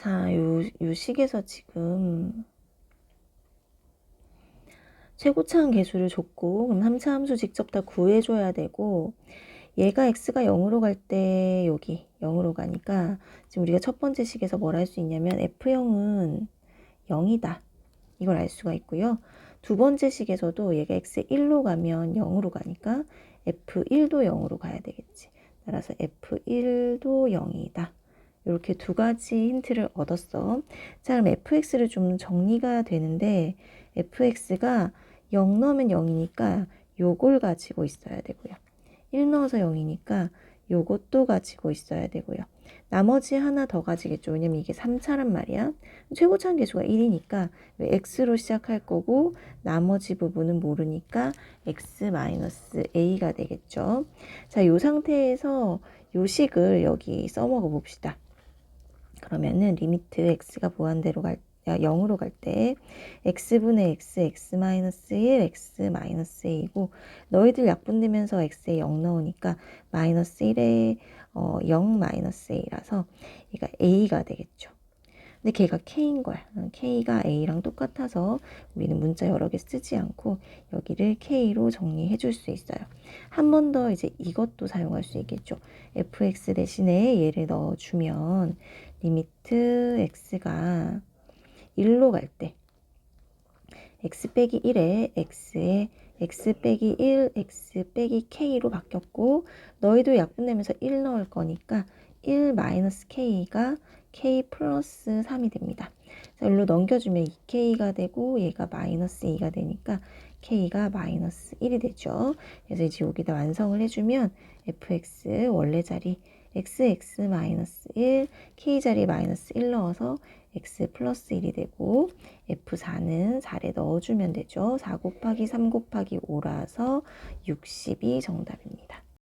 자, 요, 요 식에서 지금 최고차항 계수를 줬고, 그럼 3차 함수 직접 다 구해줘야 되고, 얘가 x가 0으로 갈 때 여기 0으로 가니까 지금 우리가 첫 번째 식에서 뭘 할 수 있냐면 f0은 0이다. 이걸 알 수가 있고요. 두 번째 식에서도 얘가 x 1로 가면 0으로 가니까 f1도 0으로 가야 되겠지. 따라서 f1도 0이다. 이렇게 두 가지 힌트를 얻었어. 자, 그럼 fx를 좀 정리가 되는데 fx가 0 넣으면 0이니까 요걸 가지고 있어야 되고요. 1 넣어서 0이니까 요것도 가지고 있어야 되고요. 나머지 하나 더 가지겠죠. 왜냐면 이게 3차란 말이야. 최고차항 계수가 1이니까 x로 시작할 거고 나머지 부분은 모르니까 x-a가 되겠죠. 자, 요 상태에서 요 식을 여기 써먹어 봅시다. 그러면은 리미트 x가 무한대로 갈 0으로 갈 때 x분의 x, x-1, x-a이고 너희들 약분되면서 x에 0 넣으니까 마이너스 1에 어, 0 마이너스 a라서 얘가 a가 되겠죠. 근데 걔가 k인 거야. k가 a랑 똑같아서 우리는 문자 여러 개 쓰지 않고 여기를 k로 정리해 줄 수 있어요. 한 번 더 이제 이것도 사용할 수 있겠죠. fx 대신에 얘를 넣어주면 리미트 x가 1로 갈 때 x 빼기 1에 x에 x 빼기 1, x 빼기 k로 바뀌었고 너희도 약분되면서 1 넣을 거니까 1 마이너스 k가 k 플러스 3이 됩니다. 자, 일로 넘겨주면 2k가 되고 얘가 마이너스 2가 되니까 k가 마이너스 1이 되죠. 그래서 이제 여기다 완성을 해주면 fx 원래 자리 xx 마이너스 1, k 자리 마이너스 1 넣어서 x 플러스 1이 되고 f4는 4에 넣어주면 되죠. 4 곱하기 3 곱하기 5라서 60이 정답입니다.